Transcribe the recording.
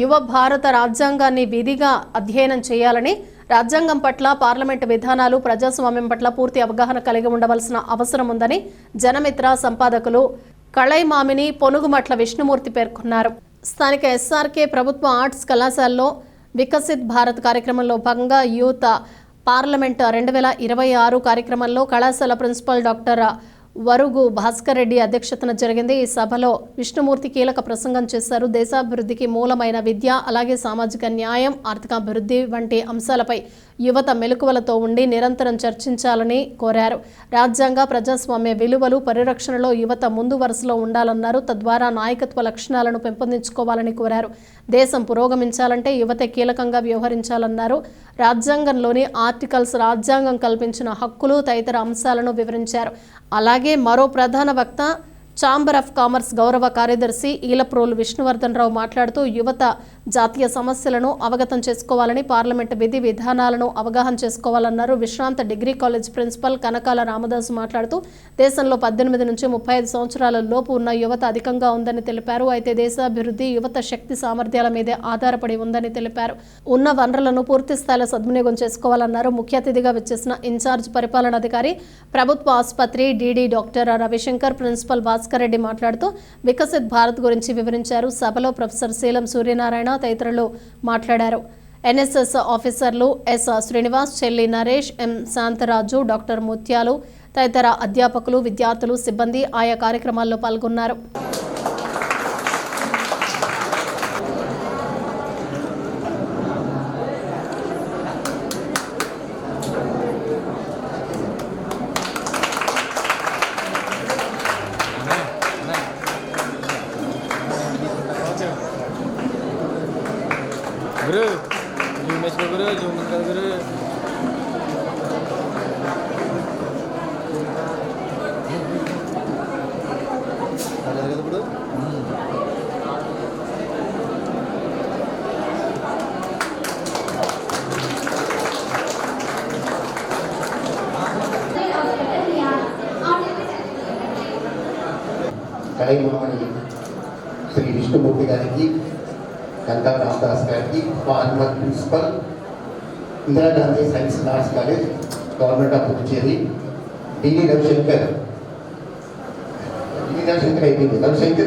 యువ భారత రాజ్యాంగాన్ని విధిగా అధ్యయనం చేయాలని రాజ్యాంగం పట్ల పార్లమెంట్ విధానాలు ప్రజాస్వామ్యం పట్ల పూర్తి అవగాహన కలిగి ఉండవలసిన అవసరం ఉందని జనమిత్ర సంపాదకులు కళైమామిని పొనుగుమట్ల విష్ణుమూర్తి పేర్కొన్నారు. స్థానిక ఎస్ఆర్కే ప్రభుత్వ ఆర్ట్స్ కళాశాలలో వికసిత్ భారత్ కార్యక్రమంలో భాగంగా యూత్ పార్లమెంట్ రెండు వేల ఇరవై ఆరు కార్యక్రమంలో కళాశాల ప్రిన్సిపల్ డాక్టర్ వరుగు భాస్కర్ రెడ్డి అధ్యక్షతన జరిగింది. ఈ సభలో విష్ణుమూర్తి కీలక ప్రసంగం చేశారు. దేశాభివృద్ధికి మూలమైన విద్య అలాగే సామాజిక న్యాయం ఆర్థికాభివృద్ధి వంటి అంశాలపై యువత మెలకువలతో ఉండి నిరంతరం చర్చించాలని కోరారు. రాజ్యాంగ ప్రజాస్వామ్య విలువలు పరిరక్షణలో యువత ముందు వరుసలో ఉండాలన్నారు. తద్వారా నాయకత్వ లక్షణాలను పెంపొందించుకోవాలని కోరారు. దేశం పురోగమించాలంటే యువత కీలకంగా వ్యవహరించాలన్నారు. రాజ్యాంగంలోని ఆర్టికల్స్ రాజ్యాంగం కల్పించిన హక్కులు తదితర అంశాలను వివరించారు. అలాగే మరో ప్రధాన వక్త ఛాంబర్ ఆఫ్ కామర్స్ గౌరవ కార్యదర్శి ఈలప్రోలు విష్ణువర్ధన్ రావు మాట్లాడుతూ యువత జాతీయ సమస్యలను అవగతం చేసుకోవాలని పార్లమెంట్ విధి విధానాలను అవగాహన చేసుకోవాలన్నారు. విశ్రాంత degree college principal Kanakala Ramadasu మాట్లాడుతూ దేశంలో పద్దెనిమిది నుంచి ముప్పై ఐదు సంవత్సరాల లోపు ఉన్న యువత అధికంగా ఉందని తెలిపారు. అయితే దేశాభివృద్ధి యువత శక్తి సామర్థ్యాల మీదే ఆధారపడి ఉందని తెలిపారు. ఉన్న వనరులను పూర్తి స్థాయిలో సద్వినియోగం చేసుకోవాలన్నారు. ముఖ్య అతిథిగా వచ్చేసిన ఇన్ఛార్జ్ పరిపాలనాధికారి ప్రభుత్వ ఆసుపత్రి DD doctor Ravishankar principal Bhaskar Reddy మాట్లాడుతూ వికసిత్ భారత్ గురించి వివరించారు. సభలో ప్రొఫెసర్ శీలం సూర్యనారాయణ తదితరులు మాట్లాడారు. ఎన్ఎస్ఎస్ ఆఫీసర్లు ఎస్ శ్రీనివాస్ చెల్లి నరేష్ ఎం శాంతరాజు డాక్టర్ ముత్యాలు తదితర అధ్యాపకులు విద్యార్థులు సిబ్బంది ఆయా కార్యక్రమాల్లో పాల్గొన్నారు. గురు జూమ్ వేసుకో గురు జూమ్ ఉంది కదా గురు అదే కదా ఇప్పుడు కళైమామణి శ్రీ విష్ణుమూర్తి గారికి గంగా రామదాస్ గారికి మా Hanumath principal Indira Gandhi science and arts college government of Puducherry D V Ravishankar. D V Ravishankar అయిపోయింది. రవిశంకర్